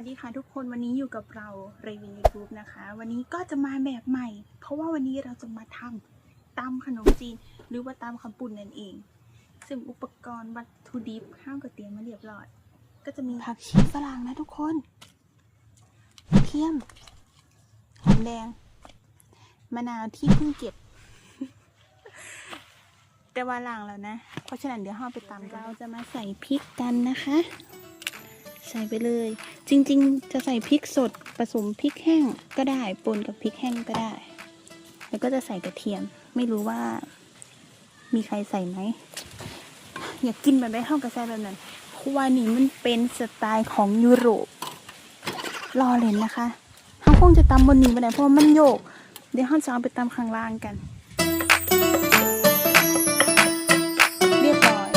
วัสดีค่ะทุกคนวันนี้อยู่กับเราเรวิน YouTube นะคะ วันนี้ก็จะมาแบบใหม่ เพราะว่าวันนี้เราจะมาทำตำขนมจีน หรือว่าตำขปุ่นนั่นเอง ซึ่งอุปกรณ์วัตถุดิบข้าวกระเตรียมมาเรียบร้อย ก็จะมีผักชีฝรั่งนะทุกคนกระเทียมหอมแดง มะนาวที่เพิ่งเก็บ แต่ว่าล้างแล้วนะ เพราะฉะนั้นเดี๋ยวเราไปตำเราจะมาใส่พริกกันนะคะ ใส่ไปเลย จริงๆ จะใส่พริกสดผสมพริกแห้งก็ได้ปนกับพริกแห้งก็ได้ แล้วก็จะใส่กระเทียม ไม่รู้ว่า มีใครใส่ไหมอยากกินแบบได้เท่ากับใส่แบบนั้นเพราะว่านี่มันเป็นสไตล์ของยุโรปรอเลยนะคะเขาคงจะตำบนนี้ไม่ได้เพราะมันโยก เดี๋ยวเขาจะเอาไปตำข้างล่างกัน เรียบร้อย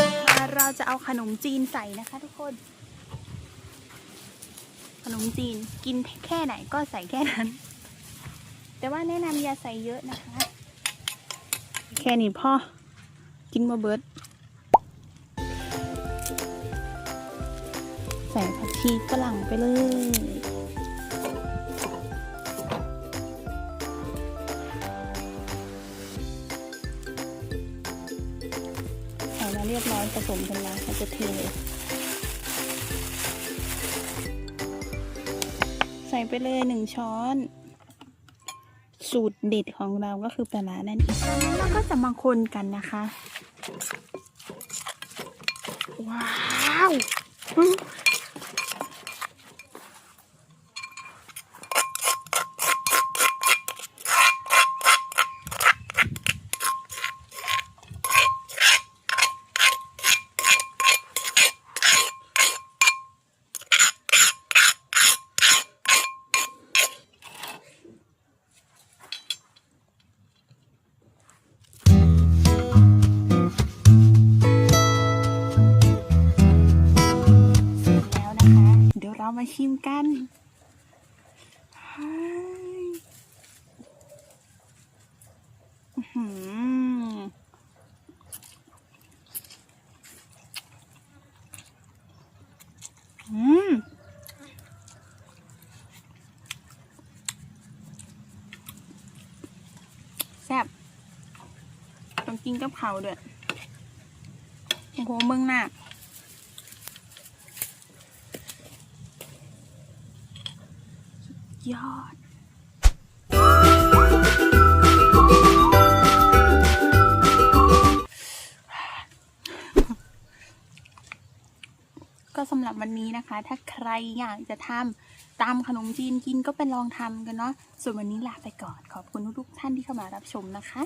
เราจะเอาขนมจีนใส่นะคะทุกคน ขนมจีนกินแค่ไหนก็ใส่แค่นั้น แต่ว่าแนะนำอย่าใส่เยอะนะคะ แค่นี้พ่อ กินมาเบิร์ดใส่ผักชีฝรั่งไปเลยใส่มาเรียบร้อยผสมกันแล้วเราจะเท ไปเลยหนึ่งช้อน สูตรเด็ดของเราก็คือปลาร้านั่นเองจากนั้นเราก็จะมาคนกันนะคะ ว้าว เรามาชิมกันหืออืมแซ่บต้องกินกับเขาด้วยโอ้โหเมืองหนัก ยอด ก็สำหรับวันนี้นะคะ ถ้าใครอยากจะทำตามขนมจีนกินก็ไปลองทำกันเนาะ ส่วนวันนี้ลาไปก่อน ขอบคุณทุกท่านที่เข้ามารับชมนะคะ